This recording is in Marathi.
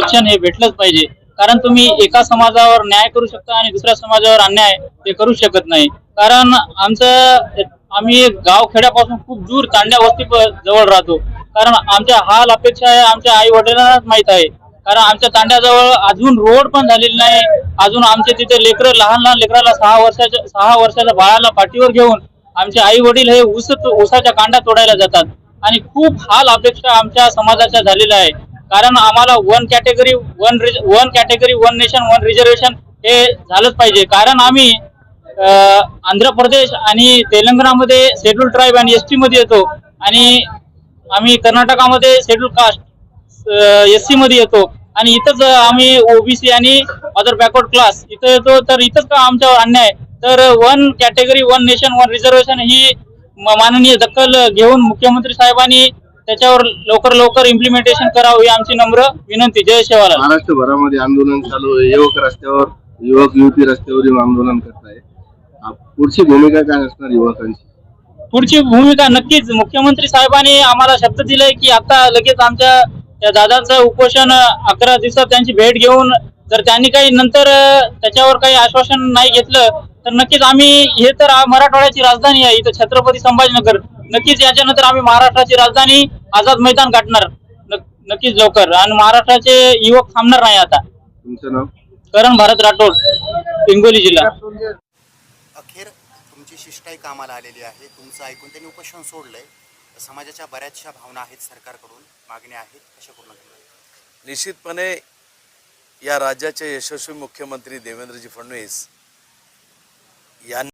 आरक्षण हे भेटलंच पाहिजे. कारण तुम्ही एका समाजावर न्याय करू शकता आणि दुसऱ्या समाजावर अन्याय ते करू शकत नाही. कारण आमचं आम्ही गाव खेड्यापासून खूप दूर तांड्या वस्ती जवळ राहतो. कारण आमच्या हाल अपेक्षा आहे आमच्या आई वडिलांनाच माहीत आहे. कारण आमच्या तांड्याजवळ अजून रोड पण झालेली नाही. अजून आमचे तिथे लेकरं लहान लहान लेकराला सहा वर्षाच्या सहा वर्षाच्या बाळाला पाठीवर घेऊन आमचे आई वडील हे ऊस उसाच्या कांड्या तोडायला जातात. आणि खूप हाल अपेक्षा आमच्या समाजाच्या झालेल्या आहे. कारण आम्हाला one category one one category one nation one reservation हे झालंच पाहिजे. कारण आम्ही आंध्र प्रदेश आणि तेलंगणामध्ये शेड्यूल ट्राईब आणि एस टीमध्ये येतो आणि आम्ही कर्नाटकामध्ये शेड्यूल कास्ट एस सीमध्ये येतो. आणि इथंच आम्ही ओबीसी आणि अदर बॅकवर्ड क्लास इथं येतो. तर इथंच का आमच्यावर अन्याय? आहे? तर one category one nation one reservation ही माननीय दखल घेऊन मुख्यमंत्री साहेबांनी त्याच्यावर लवकर लवकर इम्प्लिमेंटेशन करावं ही आमची नम्र विनंती. जय शेवालाल. महाराष्ट्रभरामध्ये आंदोलन चालू आहे. युवक रस्त्यावर युवक युवती रस्त्यावर येऊन आंदोलन करताय. आ, पुढची भूमिका काय असणार युवकांची? पुढची भूमिका नक्कीच. मुख्यमंत्री साहेबांनी आम्हाला शब्द दिलाय की आता लगेच आमच्या त्या दादांचं उपोषण अकरा दिवसात त्यांची भेट घेऊन जर त्यांनी काही नंतर अं, त्याच्यावर काही आश्वासन नाही घेतलं तर नक्कीच आम्ही हे तर आ- मराठवाड्याची राजधानी आहे. इथं छत्रपती संभाजीनगर. नक्कीच याच्यानंतर आम्ही महाराष्ट्राची राजधानी आझाद मैदान गाठणार. नक- नक्कीच लवकर. आणि महाराष्ट्राचे युवक थांबणार नाही आता. तुमचं नाव? करण भारत राठोड हिंगोली जिल्हा. अखेर तुमची शिष्टाई कामाला आलेली आहे. तुमचं ऐकून त्यांनी उपोषण सोडलंय. समाजाच्या बऱ्याचशा भावना आहेत सरकारकडून. मागण्या आहेत कशा पूर्ण करणार निश्चितपणे या राज्याचे यशस्वी मुख्यमंत्री देवेंद्रजी फडणवीस यांनी